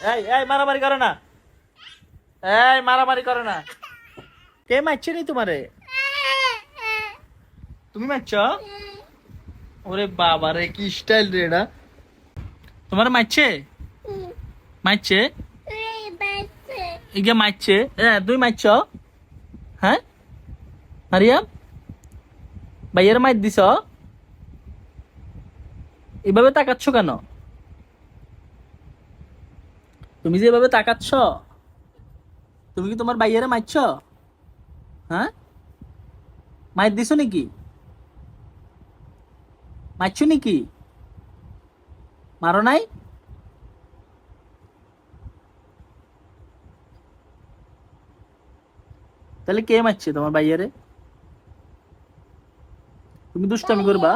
এই এই, মারামারি করো না। এই, মারামারি করো না। কে মারছে নি তোমারে? তুমি মারছ? ওরে বাবা রে, কি স্টাইল রে এটা। তোমার মারছে? মারছে? ইগে মারছে। হ্যাঁ তুমি মারছ? হ্যাঁ? মারিয়াম? ভাইয়ের মার দিছ? এভাবে তাকাচ্ছ কেন? তুমি যে এভাবে তাকাচ্ছ, তুমি কি তোমার ভাইয়ের মারছ? হ্যাঁ? মার দিছ নাকি? মারছো নাকি? মারো নাই? তাহলে কে মারছে তোমার ভাইয়ারে? তুমি দুষ্টামি করবা?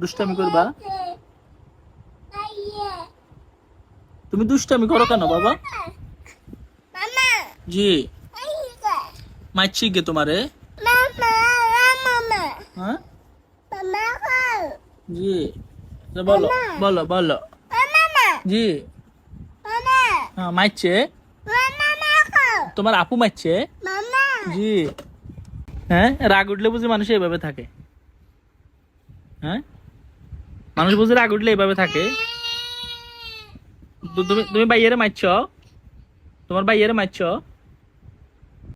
দুষ্টামি করবা? তুমি দুষ্টামি করো কেন বাবা? জি। মারছি গে তোমারে। হ্যাঁ? জি। বলো বলো বলো। জি। হ্যাঁ মারছে তোমার আপু মারছে জি। হ্যাঁ রাগ উঠলে বুঝি মানুষ এইভাবে থাকে। হ্যাঁ? মানুষ বুঝি রাগ উঠলে এইভাবে থাকে। তো তুমি তুমি বাইয়েরে মারছ? তোমার বাইয়েরে মারছ?